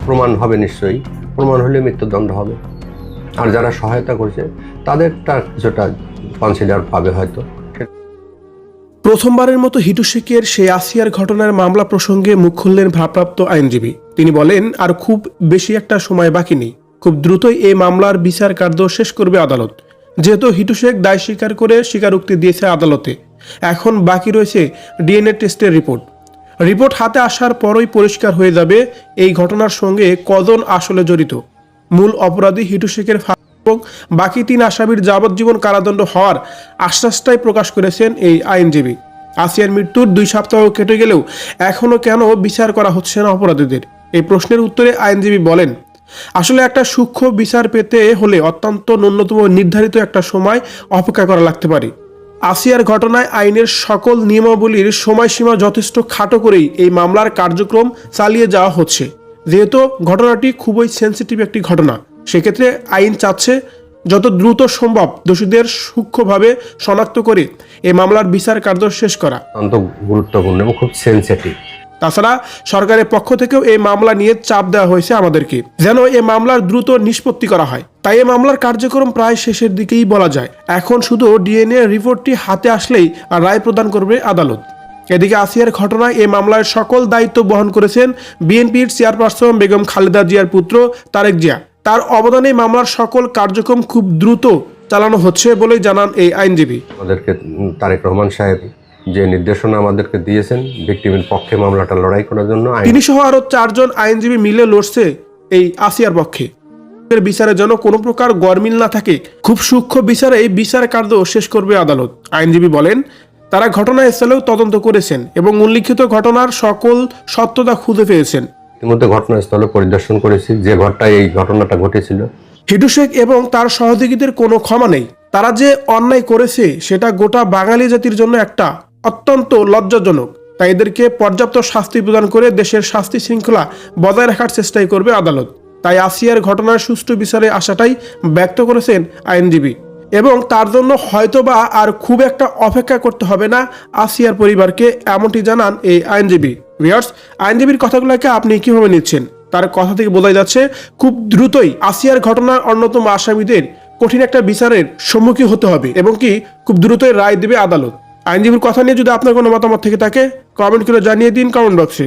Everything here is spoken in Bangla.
প্রমাণ হবে নিশ্চয়ই। প্রমাণ হলে মৃত্যুদণ্ড হবে। আর যারা সহায়তা করছে তাদেরটা কিছুটা কনসিডার পাবে হয়তো। প্রথমবারের মতো হিটু শেখের সেই আসিয়ার ঘটনার মামলা প্রসঙ্গে মুখ খুললেন ভারপ্রাপ্ত আইনজীবী। তিনি বলেন, আর খুব বেশি একটা সময় বাকি নেই। খুব দ্রুতই এই মামলার বিচার কার্য শেষ করবে আদালত। যেহেতু হিটু শেখ দায় স্বীকার করে স্বীকারোক্তি দিয়েছে আদালতে। এখন বাকি রয়েছে ডিএনএ টেস্টের রিপোর্ট। রিপোর্ট হাতে আসার পরই পরিষ্কার হয়ে যাবে এই ঘটনার সঙ্গে কজন আসলে জড়িত। মূল অপরাধী হিটু শেখের এবং বাকি তিন আসামির যাবজ্জীবন কারাদণ্ড হওয়ার আশ্বাসটাই প্রকাশ করেছেন এই আইনজীবী। আসিয়ার মৃত্যুর দুই সপ্তাহ কেটে গেলেও এখনও কেন বিচার করা হচ্ছে না অপরাধীদের? এই প্রশ্নের উত্তরে আইনজীবী বলেন, আসলে একটা সূক্ষ্ম বিচার পেতে হলে অত্যন্ত ন্যূনতম নির্ধারিত একটা সময় অপেক্ষা করা লাগতে পারে। আসিয়ার ঘটনায় আইনের সকল নিয়মাবলীর সময়সীমা যথেষ্ট খাটো করেই এই মামলার কার্যক্রম চালিয়ে যাওয়া হচ্ছে। যেহেতু ঘটনাটি খুবই সেন্সিটিভ একটি ঘটনা, সেক্ষেত্রে আইন চাচ্ছে যত দ্রুত সম্ভব দোষীদের সূক্ষ্মভাবে শনাক্ত করে এই মামলার বিচার কার্য শেষ করা। অত্যন্ত গুরুত্বপূর্ণ এবং খুব সেন্সিটিভ তাছাড়া সরকারের পক্ষ থেকেও এই মামলা নিয়ে চাপ দেওয়া হয়েছে আমাদেরকে, যেন এই মামলার দ্রুত নিষ্পত্তি করা হয়। তাই এ মামলার কার্যক্রম প্রায় শেষের দিকেই বলা যায়। এখন শুধু ডিএনএ রিপোর্টটি হাতে আসলেই রায় প্রদান করবে আদালত। এদিকে আসিয়ার ঘটনায় এ মামলার সকল দায়িত্ব বহন করেছেন বিএনপির চেয়ারপারসন বেগম খালেদা জিয়ার পুত্র তারেক জিয়া। তার অবদানে মামলার সকল কার্যক্রম খুব দ্রুত চালানো হচ্ছে বলেই জানান এই আইনজীবী। আমাদেরকে তারেক রহমান সাহেব যে নির্দেশনা আমাদেরকে দিয়েছেন ভিক্টিমের পক্ষে মামলাটা লড়াই করার জন্য তিনি সহ আরও চারজন আইনজীবী মিলে লড়ছে এই আসিয়ার পক্ষে। বিচারে যেন কোনো প্রকার গরমিল না থাকে। খুব সূক্ষ্ম বিচারে এই বিচার কার্য শেষ করবে আদালত। আইনজীবী বলেন তারা ঘটনাস্থলেও তদন্ত করেছেন এবং উল্লিখিত ঘটনার সকল সত্যতা খুঁজে পেয়েছেন। ইতিমধ্যে ঘটনাস্থলে পরিদর্শন করেছি যে ঘরটায় এই ঘটনাটা ঘটেছিল। হিটু শেখ এবং তার সহযোগীদের কোনো ক্ষমা নেই। তারা যে অন্যায় করেছে সেটা গোটা বাঙালি জাতির জন্য একটা অত্যন্ত লজ্জাজনক। তাই এদেরকে পর্যাপ্ত শাস্তি প্রদান করে দেশের শাস্তি শৃঙ্খলা বজায় রাখার চেষ্টাই করবে আদালত। তাই আসিয়ার ঘটনার সুষ্ঠু বিচারে আসাটাই ব্যক্ত করেছেন আইনজীবী। এবং তার জন্য হয়তোবা আর খুব একটা অপেক্ষা করতে হবে না আসিয়ার পরিবারকে, এমনটি জানান এই আইনজীবী। ভিউয়ার্স, আইনজীবীর কথাগুলোকে আপনি কীভাবে নিচ্ছেন? তার কথা থেকে বোঝা যাচ্ছে, খুব দ্রুতই আসিয়ার ঘটনার অন্যতম আসামিদের কঠিন একটা বিচারের সম্মুখীন হতে হবে এবং কি খুব দ্রুতই রায় দেবে আদালত। আইনজীবীর কথা নিয়ে যদি আপনার কোনো মতামত থেকে থাকে কমেন্ট করে জানিয়ে দিন কমেন্ট বক্সে